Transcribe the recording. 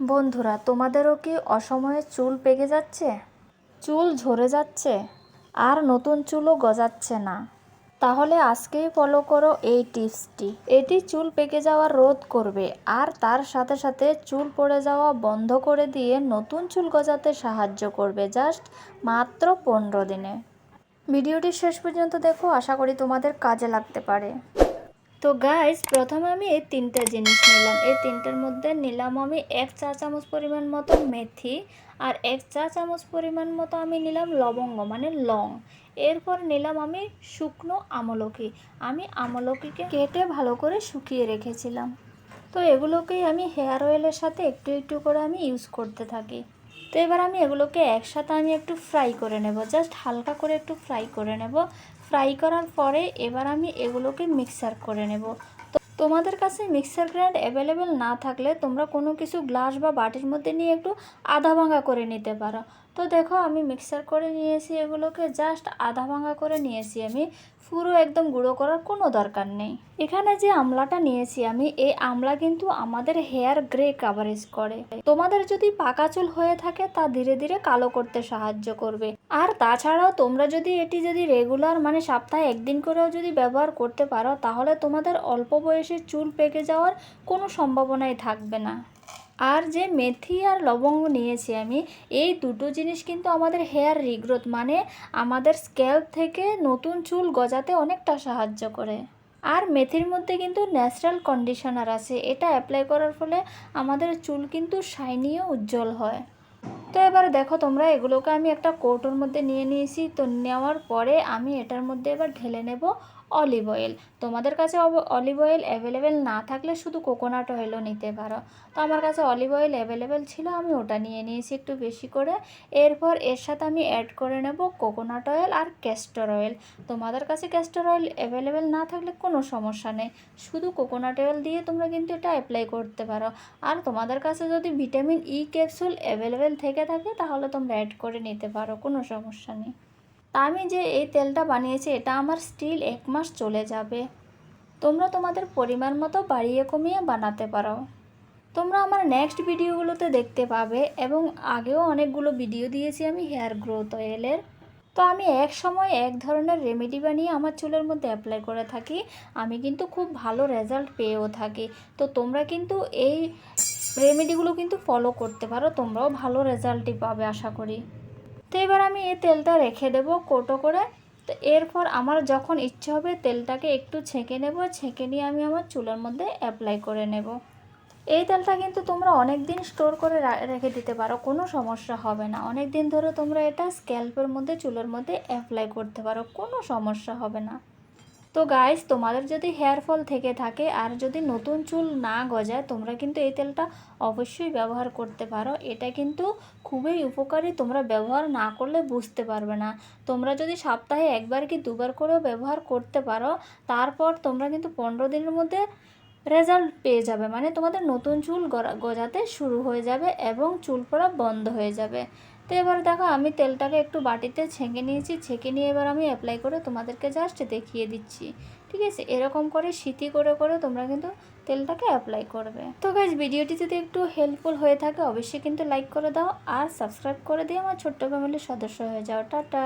বন্ধুরা, তোমাদেরও কি অসময়ে চুল পেকে যাচ্ছে? চুল ঝরে যাচ্ছে, আর নতুন চুলও গজাচ্ছে না। তাহলে আজকেই ফলো করো এই টিপসটি। এটি চুল পেকে যাওয়া রোধ করবে, আর তার সাথে সাথে চুল পড়ে যাওয়া বন্ধ করে দিয়ে নতুন চুল গজাতে সাহায্য করবে জাস্ট মাত্র পনেরো দিনে। ভিডিওটি শেষ পর্যন্ত দেখো, আশা করি তোমাদের কাজে লাগতে পারে। তো গাইস প্রথমে আমি এই তিনটে জিনিস নিলাম। এই তিনটের মধ্যে নিলাম আমি এক চা চামচ পরিমাণ মতো মেথি আর এক চা চামচ পরিমাণ মতো আমি নিলাম লবঙ্গ মানে লং। এরপর নিলাম আমি শুকনো আমলকি। আমি আমলকিকে কেটে ভালো করে শুকিয়ে রেখেছিলাম। তো এগুলোকেই আমি হেয়ার অয়েলের সাথে একটু একটু করে আমি ইউজ করতে থাকি। তো এবার আমি এগুলোকে একসাথে আমি একটু ফ্রাই করে নেব। জাস্ট হালকা করে একটু ফ্রাই করে নেব। ফ্রাই করার পরে এবার আমি এগুলোকে মিক্সার করে নেব। তো তোমাদের কাছে মিক্সার গ্রাইন্ড অ্যাভেলেবেল না থাকলে তোমরা কোনো কিছু গ্লাস বা বাটির মধ্যে নিয়ে একটু আধা ভাঙা করে নিতে পারো। তো দেখো আমি মিক্সার করে নিয়েছি এগুলোকে জাস্ট আধা ভাঙা করে নিয়েছি আমি। পুরো একদম গুঁড়ো করার কোনো দরকার নেই। এখানে যে আমলাটা নিয়েছি আমি, এই আমলা কিন্তু আমাদের হেয়ার গ্রে কাভারেজ করে। তোমাদের যদি পাকা চুল হয়ে থাকে, তা ধীরে ধীরে কালো করতে সাহায্য করবে। আর তাছাড়াও তোমরা যদি এটি যদি রেগুলার মানে সপ্তাহে একদিন করেও যদি ব্যবহার করতে পারো, তাহলে তোমাদের অল্প বয়সে চুল পেকে যাওয়ার কোনো সম্ভাবনাই থাকবে না। আর যে মেথি আর লবঙ্গ নিয়েছি আমি, এই দুটো জিনিস কিন্তু আমাদের হেয়ার রিগ্রোথ মানে আমাদের স্ক্যাল্প থেকে নতুন চুল গজাতে অনেকটা সাহায্য করে। আর মেথির মধ্যে কিন্তু ন্যাচারাল কন্ডিশনার আছে, এটা অ্যাপ্লাই করার ফলে আমাদের চুল কিন্তু শাইনিও উজ্জ্বল হয়। তো এবার দেখো তোমরা, এগুলোকে আমি একটা কৌটোর মধ্যে নিয়ে নিয়েছি, তো নেওয়ার পরে আমি এটার মধ্যে এবার ঢেলে নেব অলিভ অয়েল তোমাদের কাছে অলিভ অয়েল অ্যাভেলেবেল না থাকলে শুধু কোকোনাট অয়েলও নিতে পারো। তো আমার কাছে অলিভ অয়েল অ্যাভেলেবেল ছিল, আমি ওটা নিয়ে নিয়েছি একটু বেশি করে। এরপর এর সাথে আমি অ্যাড করে নেব কোকোনাট অয়েল আর ক্যাস্টর অয়েল তোমাদের কাছে ক্যাস্টর অয়েল অ্যাভেলেবেল না থাকলে কোনো সমস্যা নেই। শুধু কোকোনাট অয়েল দিয়ে তোমরা কিন্তু এটা অ্যাপ্লাই করতে পারো। আর তোমাদের কাছে যদি ভিটামিন ই ক্যাপসুল অ্যাভেলেবেল থেকে থাকে, তাহলে তোমরা অ্যাড করে নিতে পারো, কোনো সমস্যা নেই। তা আমি যে এই তেলটা বানিয়েছি, এটা আমার স্টিল এক মাস চলে যাবে। তোমরা তোমাদের পরিমাণ মতো বাড়িয়ে কমিয়ে বানাতে পারো। তোমরা আমার নেক্সট ভিডিওগুলোতে দেখতে পাবে এবং আগেও অনেকগুলো ভিডিও দিয়েছি আমি হেয়ার গ্রোথ অয়েলের তো আমি এক সময় এক ধরনের রেমেডি বানিয়ে আমার চুলের মধ্যে অ্যাপ্লাই করে থাকি। আমি কিন্তু খুব ভালো রেজাল্ট পেয়েও থাকি। তো তোমরা কিন্তু এই রেমেডিগুলো কিন্তু ফলো করতে পারো। তোমরাও ভালো রেজাল্টই পাবে, আশা করি। তো এবার আমি এই তেলটা রেখে দেব কোটো করে। তো এরপর আমার যখন ইচ্ছে হবে তেলটাকে একটু ছেঁকে নেব, ছেঁকে নিয়ে আমি আমার চুলের মধ্যে অ্যাপ্লাই করে নেব। এই তেলটা কিন্তু তোমরা অনেক দিন স্টোর করে রেখে দিতে পারো, কোনো সমস্যা হবে না। অনেক দিন ধরে তোমরা এটা স্ক্যাল্পের মধ্যে, চুলের মধ্যে অ্যাপ্লাই করতে পারো, কোনো সমস্যা হবে না। তো গাইস তোমাদের যদি হেয়ার ফল থেকে থাকে আর যদি নতুন চুল না গজায়, তোমরা কিন্তু এই তেলটা অবশ্যই ব্যবহার করতে পারো। এটা কিন্তু খুবই উপকারী, তোমরা ব্যবহার না করলে বুঝতে পারবে না। তোমরা যদি সপ্তাহে একবার কি দুবার করেও ব্যবহার করতে পারো, তারপর তোমরা কিন্তু পনেরো দিনের মধ্যে রেজাল্ট পেয়ে যাবে। মানে তোমাদের নতুন চুল গজাতে শুরু হয়ে যাবে এবং চুল পড়া বন্ধ হয়ে যাবে। তো এবার দেখো, আমি তেলটাকে একটু বাটিতে ছেঁকে নিয়েছি। ছেঁকে নিয়ে এবার আমি অ্যাপ্লাই করে তোমাদেরকে জাস্ট দেখিয়ে দিচ্ছি। ঠিক আছে? এরকম করে সিটি করে করে তোমরা কিন্তু তেলটাকে অ্যাপ্লাই করবে। তো গাছ ভিডিওটি যদি একটু হেল্পফুল হয়ে থাকে, অবশ্যই কিন্তু লাইক করে দাও আর সাবস্ক্রাইব করে দিয়ে আমার ছোট্ট ফ্যামিলির সদস্য হয়ে যাও। টাটা!